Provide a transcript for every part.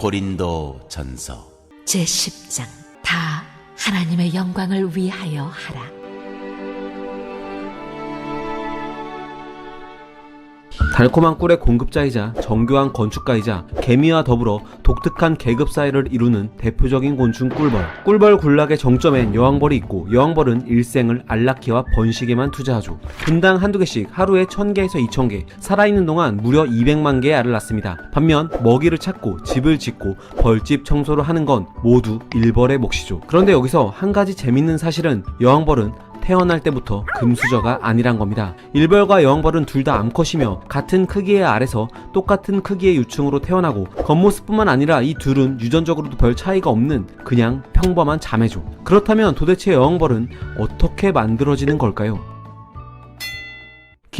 고린도 전서 제10장 다 하나님의 영광을 위하여 하라. 달콤한 꿀의 공급자이자 정교한 건축가이자 개미와 더불어 독특한 계급 사이를 이루는 대표적인 곤충 꿀벌. 꿀벌 군락의 정점엔 여왕벌이 있고 여왕벌은 일생을 안락기와 번식에만 투자하죠. 분당 한두 개씩 하루에 1000개에서 2000개, 살아있는 동안 무려 200만 개의 알을 낳습니다. 반면 먹이를 찾고 집을 짓고 벌집 청소를 하는 건 모두 일벌의 몫이죠. 그런데 여기서 한 가지 재밌는 사실은 여왕벌은 태어날 때부터 금수저가 아니란 겁니다. 일벌과 여왕벌은 둘 다 암컷이며 같은 크기의 알에서 똑같은 크기의 유충으로 태어나고 겉모습뿐만 아니라 이 둘은 유전적으로도 별 차이가 없는 그냥 평범한 자매죠. 그렇다면 도대체 여왕벌은 어떻게 만들어지는 걸까요?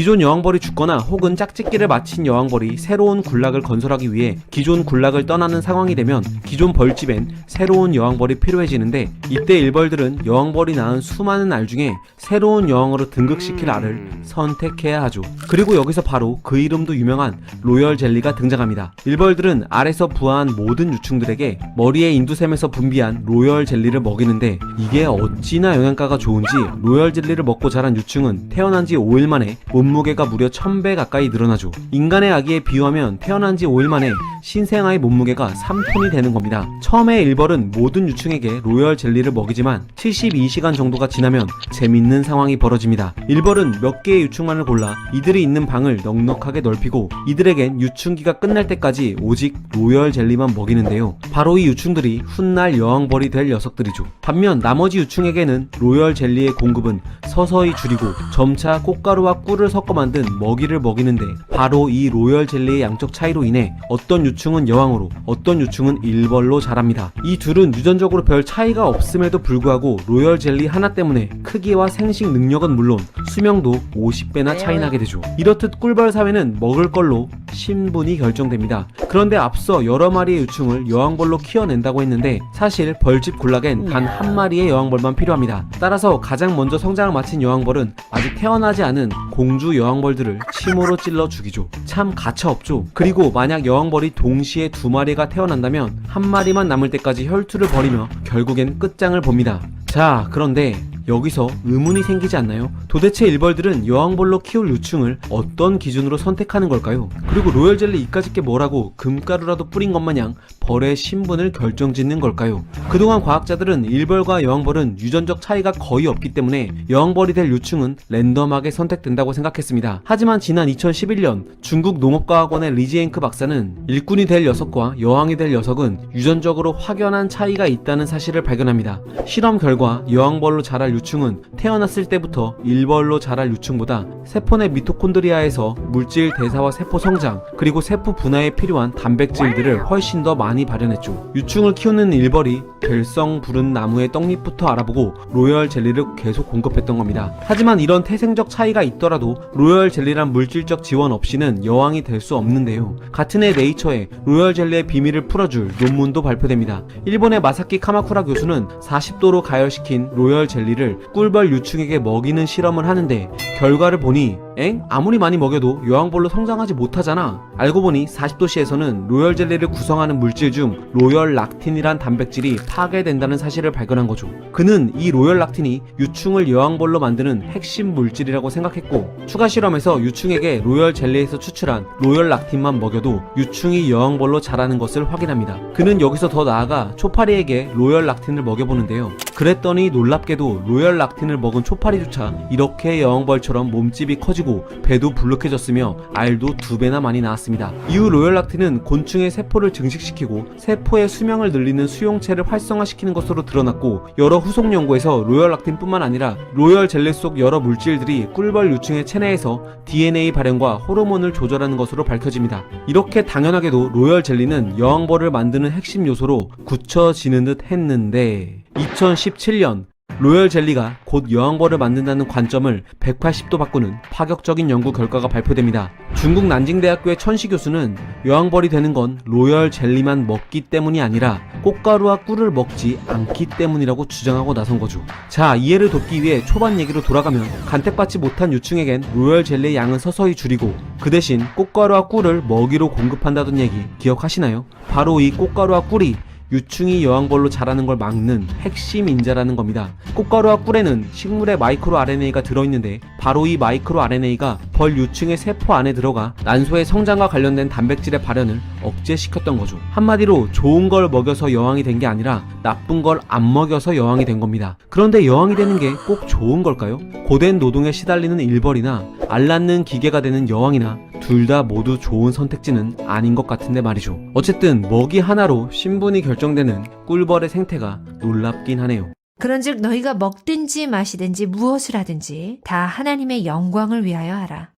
기존 여왕벌이 죽거나 혹은 짝짓기를 마친 여왕벌이 새로운 군락을 건설하기 위해 기존 군락을 떠나는 상황이 되면 기존 벌집엔 새로운 여왕벌이 필요해지는데 이때 일벌들은 여왕벌이 낳은 수많은 알 중에 새로운 여왕으로 등극시킬 알을 선택해야 하죠. 그리고 여기서 바로 그 이름도 유명한 로열 젤리가 등장합니다. 일벌들은 알에서 부화한 모든 유충들에게 머리의 인두샘에서 분비한 로열 젤리를 먹이는데 이게 어찌나 영양가가 좋은지 로열 젤리를 먹고 자란 유충은 태어난 지 5일 만에 몸 무게가 무려 1000배 가까이 늘어나죠. 인간의 아기에 비유하면 태어난 지 5일 만에 신생아의 몸무게가 3톤이 되는 겁니다. 처음에 일벌은 모든 유충에게 로열 젤리를 먹이지만 72시간 정도가 지나면 재밌는 상황이 벌어집니다. 일벌은 몇 개의 유충만을 골라 이들이 있는 방을 넉넉하게 넓히고 이들에겐 유충기가 끝날 때까지 오직 로열 젤리만 먹이는데요. 바로 이 유충들이 훗날 여왕벌이 될 녀석들이죠. 반면 나머지 유충에게는 로열 젤리의 공급은 서서히 줄이고 점차 꽃가루와 꿀을 섞어 만든 먹이를 먹이는데 바로 이 로열 젤리의 양적 차이로 인해 어떤 유충은 여왕으로 어떤 유충은 일벌로 자랍니다. 이 둘은 유전적으로 별 차이가 없음에도 불구하고 로열 젤리 하나 때문에 크기와 생식 능력은 물론 수명도 50배나 차이 나게 되죠. 이렇듯 꿀벌 사회는 먹을 걸로 신분이 결정됩니다. 그런데 앞서 여러 마리의 유충을 여왕벌로 키워낸다고 했는데 사실 벌집 군락엔 단 한 마리의 여왕벌만 필요합니다. 따라서 가장 먼저 성장을 마친 여왕벌은 아직 태어나지 않은 공주 여왕벌들을 침으로 찔러 죽이죠. 참 가차없죠. 그리고 만약 여왕벌이 동시에 두 마리가 태어난다면 한 마리만 남을 때까지 혈투를 벌이며 결국엔 끝장을 봅니다. 자, 그런데 여기서 의문이 생기지 않나요? 도대체 일벌들은 여왕벌로 키울 유충을 어떤 기준으로 선택하는 걸까요? 그리고 로열 젤리 이까짓 게 뭐라고 금가루라도 뿌린 것 마냥 벌의 신분을 결정짓는 걸까요? 그동안 과학자들은 일벌과 여왕벌은 유전적 차이가 거의 없기 때문에 여왕벌이 될 유충은 랜덤하게 선택된다고 생각했습니다. 하지만 지난 2011년 중국 농업과학원의 리지앵크 박사는 일꾼이 될 녀석과 여왕이 될 녀석은 유전적으로 확연한 차이가 있다는 사실을 발견합니다. 실험 결과 여왕벌로 자랄 유충은 태어났을 때부터 일벌로 자랄 유충보다 세포 내 미토콘드리아에서 물질 대사와 세포 성장 그리고 세포 분화에 필요한 단백질들을 훨씬 더 많이 발현했죠. 유충을 키우는 일벌이 별성 부른 나무의 떡잎부터 알아보고 로열 젤리를 계속 공급했던 겁니다. 하지만 이런 태생적 차이가 있더라도 로열 젤리란 물질적 지원 없이는 여왕이 될 수 없는데요. 같은 해 네이처에 로열 젤리의 비밀을 풀어줄 논문도 발표됩니다. 일본의 마사키 카마쿠라 교수는 40도로 가열시킨 로열 젤리를 꿀벌 유충에게 먹이는 실험을 하는데 결과를 보니 엥? 아무리 많이 먹여도 여왕벌로 성장하지 못하잖아. 알고 보니 40도씨에서는 로열 젤리를 구성하는 물질 중 로열 락틴이란 단백질이 파괴된다는 사실을 발견한 거죠. 그는 이 로열 락틴이 유충을 여왕벌로 만드는 핵심 물질이라고 생각했고 추가 실험에서 유충에게 로열 젤리에서 추출한 로열 락틴만 먹여도 유충이 여왕벌로 자라는 것을 확인합니다. 그는 여기서 더 나아가 초파리에게 로열 락틴을 먹여보는데요. 그랬더니 놀랍게도 로열 락틴을 먹은 초파리조차 이렇게 여왕벌처럼 몸집이 커지고 배도 불룩해졌으며 알도 두 배나 많이 나왔습니다. 이후 로열 락틴은 곤충의 세포를 증식시키고 세포의 수명을 늘리는 수용체를 활성화시키는 것으로 드러났고 여러 후속 연구에서 로열 락틴뿐만 아니라 로열 젤리 속 여러 물질들이 꿀벌 유충의 체내에서 DNA 발현과 호르몬을 조절하는 것으로 밝혀집니다. 이렇게 당연하게도 로열 젤리는 여왕벌을 만드는 핵심 요소로 굳혀지는 듯 했는데 2017년 로열 젤리가 곧 여왕벌을 만든다는 관점을 180도 바꾸는 파격적인 연구 결과가 발표됩니다. 중국 난징대학교의 천시 교수는 여왕벌이 되는 건 로열 젤리만 먹기 때문이 아니라 꽃가루와 꿀을 먹지 않기 때문이라고 주장하고 나선 거죠. 자, 이해를 돕기 위해 초반 얘기로 돌아가면 간택받지 못한 유충에겐 로열 젤리의 양은 서서히 줄이고 그 대신 꽃가루와 꿀을 먹이로 공급한다던 얘기 기억하시나요? 바로 이 꽃가루와 꿀이 유충이 여왕벌로 자라는 걸 막는 핵심 인자라는 겁니다. 꽃가루와 꿀에는 식물의 마이크로 RNA가 들어있는데 바로 이 마이크로 RNA가 벌 유충의 세포 안에 들어가 난소의 성장과 관련된 단백질의 발현을 억제시켰던 거죠. 한마디로 좋은 걸 먹여서 여왕이 된 게 아니라 나쁜 걸 안 먹여서 여왕이 된 겁니다. 그런데 여왕이 되는 게 꼭 좋은 걸까요? 고된 노동에 시달리는 일벌이나 알 낳는 기계가 되는 여왕이나 둘 다 모두 좋은 선택지는 아닌 것 같은데 말이죠. 어쨌든 먹이 하나로 신분이 결정되는 꿀벌의 생태가 놀랍긴 하네요. 그런즉 너희가 먹든지 마시든지 무엇을 하든지 다 하나님의 영광을 위하여 하라.